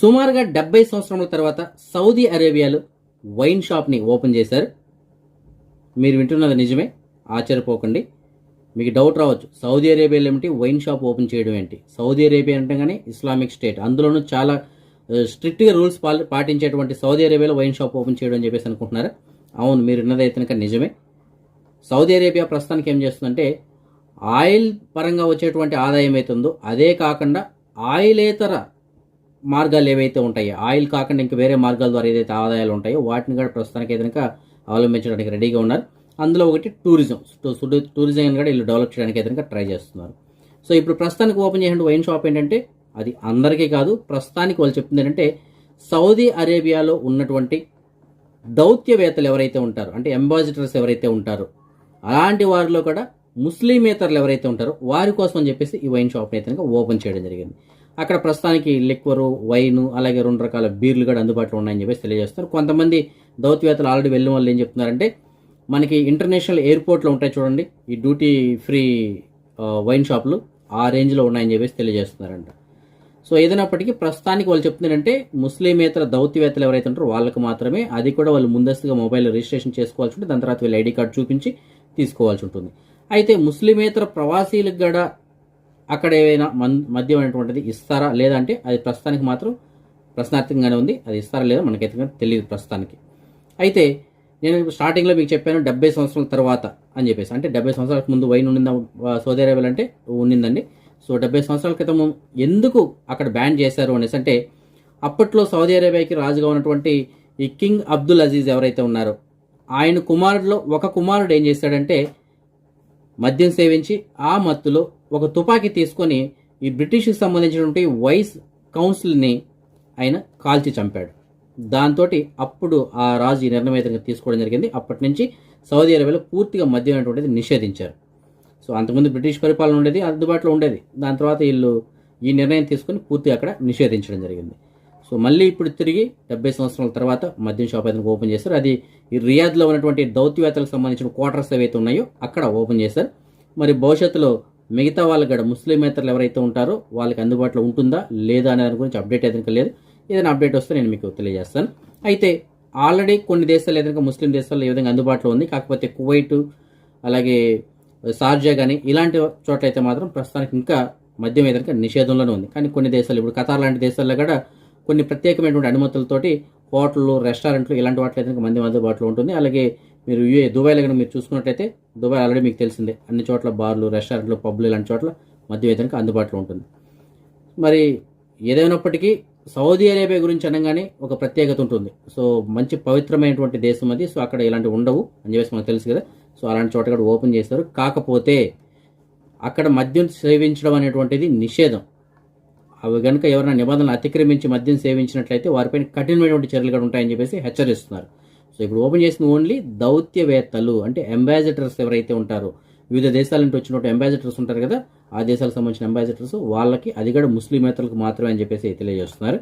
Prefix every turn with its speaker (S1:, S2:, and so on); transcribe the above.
S1: సుమారుగా డెబ్బై సంవత్సరముల తర్వాత సౌదీ అరేబియాలో వైన్ షాప్ని ఓపెన్ చేశారు. మీరు వింటున్నది నిజమే ఆశ్చర్యపోకండి. మీకు డౌట్ రావచ్చు సౌదీ అరేబియాలో ఏమిటి? వైన్ షాప్ ఓపెన్ చేయడం ఏంటి? సౌదీ అరేబియా అంటేగానే ఇస్లామిక్ స్టేట్. అందులోనూ చాలా స్ట్రిక్ట్గా రూల్స్ పాటించేటువంటి సౌదీ అరేబియాలో వైన్ షాప్ ఓపెన్ చేయడం అని చెప్పేసి అనుకుంటున్నారా? అవును మీరు విన్నదైతే కనుక నిజమే. సౌదీ అరేబియా ప్రస్తుతానికి ఏం చేస్తుందంటే ఆయిల్ పరంగా వచ్చేటువంటి ఆదాయం అయితే ఉందో అదే కాకుండా ఆయిలేతర మార్గాలు ఏవైతే ఉంటాయో ఆయిల్ కాకుండా ఇంకా వేరే మార్గాల ద్వారా ఏదైతే ఆదాయాలు ఉంటాయో వాటిని కూడా ప్రస్తుతానికి ఏదైనా అవలంబించడానికి రెడీగా ఉన్నారు. అందులో ఒకటి టూరిజం. టూరిజం కూడా వీళ్ళు డెవలప్ చేయడానికి ఏదైనా ట్రై చేస్తున్నారు. సో ఇప్పుడు ప్రస్తుతానికి ఓపెన్ చేసిన వైన్ షాప్ ఏంటంటే అది అందరికీ కాదు ప్రస్తుతానికి వాళ్ళు చెప్తుంది ఏంటంటే సౌదీ అరేబియాలో ఉన్నటువంటి దౌత్యవేత్తలు ఎవరైతే ఉంటారో అంటే అంబాసిడర్స్ ఎవరైతే ఉంటారో అలాంటి వారిలో కూడా ముస్లిమేతరులు ఎవరైతే ఉంటారో వారి కోసం అని చెప్పేసి ఈ వైన్ షాప్ అయితే ఓపెన్ చేయడం జరిగింది. అక్కడ ప్రస్తుతానికి లిక్వరు వైన్ అలాగే రెండు రకాల బీర్లు కూడా అందుబాటులో ఉన్నాయని చెప్పేసి తెలియజేస్తారు కొంతమంది దౌత్యవేత్తలు ఆల్రెడీ వెళ్ళిన వాళ్ళు ఏం చెప్తున్నారంటే మనకి ఇంటర్నేషనల్ ఎయిర్పోర్ట్లో ఉంటాయి చూడండి ఈ డ్యూటీ ఫ్రీ వైన్ షాపులు ఆ రేంజ్లో ఉన్నాయని చెప్పేసి తెలియజేస్తున్నారంట. సో ఏదైనప్పటికీ ప్రస్తుతానికి వాళ్ళు చెప్తున్నారంటే ముస్లిమేతర దౌత్యవేత్తలు ఎవరైతే ఉంటారో వాళ్ళకి మాత్రమే అది కూడా వాళ్ళు ముందస్తుగా మొబైల్ రిజిస్ట్రేషన్ చేసుకోవాల్సి ఉంటుంది దాని తర్వాత వీళ్ళు ఐడి కార్డు చూపించి తీసుకోవాల్సి ఉంటుంది. అయితే ముస్లిమేతర ప్రవాసీలకు కూడా అక్కడ ఏమైనా మన్ మద్యం అనేటువంటిది ఇస్తారా లేదా అంటే అది ప్రస్తుతానికి మాత్రం ప్రశ్నార్థకంగానే ఉంది. అది ఇస్తారా లేదా మనకైతే తెలియదు ప్రస్తుతానికి. అయితే నేను స్టార్టింగ్లో మీకు చెప్పాను డెబ్బై సంవత్సరాల తర్వాత అని చెప్పేసి. అంటే డెబ్బై సంవత్సరాలకు ముందు వైన్ ఉండిందా సౌదీ అరేబియాలో అంటే ఉండిందండి. సో డెబ్బై సంవత్సరాల క్రితం ఎందుకు అక్కడ బ్యాన్ చేశారు అనేసి అంటే అప్పట్లో సౌదీ అరేబియాకి రాజుగా ఉన్నటువంటి ఈ కింగ్ అబ్దుల్ అజీజ్ ఎవరైతే ఉన్నారో ఆయన కుమారుడిలో ఒక కుమారుడు ఏం చేశాడంటే మద్యం సేవించి ఆ మత్తులో ఒక తుపాకీ తీసుకొని ఈ బ్రిటిష్కి సంబంధించినటువంటి వైస్ కౌన్సిల్ని ఆయన కాల్చి చంపాడు. దాంతో అప్పుడు ఆ రాజు ఈ నిర్ణయం అయితే తీసుకోవడం జరిగింది. అప్పటి నుంచి సౌదీ అరేబియాలో పూర్తిగా మద్యం అనేటువంటిది నిషేధించారు. సో అంతకుముందు బ్రిటిష్ పరిపాలన ఉండేది అందుబాటులో ఉండేది. దాని తర్వాత వీళ్ళు ఈ నిర్ణయం తీసుకొని పూర్తిగా అక్కడ నిషేధించడం జరిగింది. సో మళ్ళీ ఇప్పుడు తిరిగి డెబ్బై సంవత్సరాల తర్వాత మద్యం షాప్ అయితే ఓపెన్ చేశారు. అది ఈ రియాద్లో ఉన్నటువంటి దౌత్యవేత్తలకు సంబంధించిన క్వార్టర్స్ ఏవైతే ఉన్నాయో అక్కడ ఓపెన్ చేశారు. మరి భవిష్యత్తులో మిగతా వాళ్ళకి కూడా ముస్లిమేతరులు ఎవరైతే ఉంటారో వాళ్ళకి అందుబాటులో ఉంటుందా లేదా అనే దాని గురించి అప్డేట్ అయితే లేదు. ఏదైనా అప్డేట్ వస్తే నేను మీకు తెలియజేస్తాను. అయితే ఆల్రెడీ కొన్ని దేశాలు ఏదైనా ముస్లిం దేశాల్లో ఏ విధంగా అందుబాటులో ఉంది. కాకపోతే కువైట్ అలాగే షార్జా కానీ ఇలాంటి చోట్ల అయితే మాత్రం ప్రస్తుతానికి ఇంకా మద్యం ఏదైనా నిషేధంలోనే ఉంది. కానీ కొన్ని దేశాలు ఇప్పుడు ఖతార్ లాంటి దేశాల్లో కూడా కొన్ని ప్రత్యేకమైనటువంటి అనుమతులతోటి హోటళ్ళు రెస్టారెంట్లు ఇలాంటి వాటిలో అయితే మద్యం అందుబాటులో ఉంటుంది. అలాగే మీరు యూఏ దుబాయ్లో కనుక మీరు చూసుకున్నట్టయితే దుబాయ్ ఆల్రెడీ మీకు తెలిసిందే. అన్ని చోట్ల బార్లు రెస్టారెంట్లు పబ్లు ఇలాంటి చోట్ల మద్యం అందుబాటులో ఉంటుంది. మరి ఏదైనప్పటికీ సౌదీ అరేబియా గురించి అనగానే ఒక ప్రత్యేకత ఉంటుంది. సో మంచి పవిత్రమైనటువంటి దేశం అది. సో అక్కడ ఇలాంటివి ఉండవు. అని చెప్పేసి మనకు తెలుసు కదా. సో అలాంటి చోట కూడా ఓపెన్ చేస్తారు. కాకపోతే అక్కడ మద్యం సేవించడం అనేటువంటిది నిషేధం. అవి కనుక ఎవరైనా నిబంధనలు అతిక్రమించి మద్యం సేవించినట్లయితే వారిపైన కఠినమైనటువంటి చర్యలు కూడా ఉంటాయని చెప్పేసి హెచ్చరిస్తున్నారు. సో ఇప్పుడు ఓపెన్ చేసిన ఓన్లీ దౌత్యవేత్తలు అంటే అంబాసిడర్స్ ఎవరైతే ఉంటారో వివిధ దేశాల నుంచి వచ్చినట్టు అంబాసిడర్స్ ఉంటారు కదా ఆ దేశాలకు సంబంధించిన అంబాసిడర్స్ వాళ్ళకి అది కూడా ముస్లిమేతలకు మాత్రమే అని చెప్పేసి తెలియజేస్తున్నారు.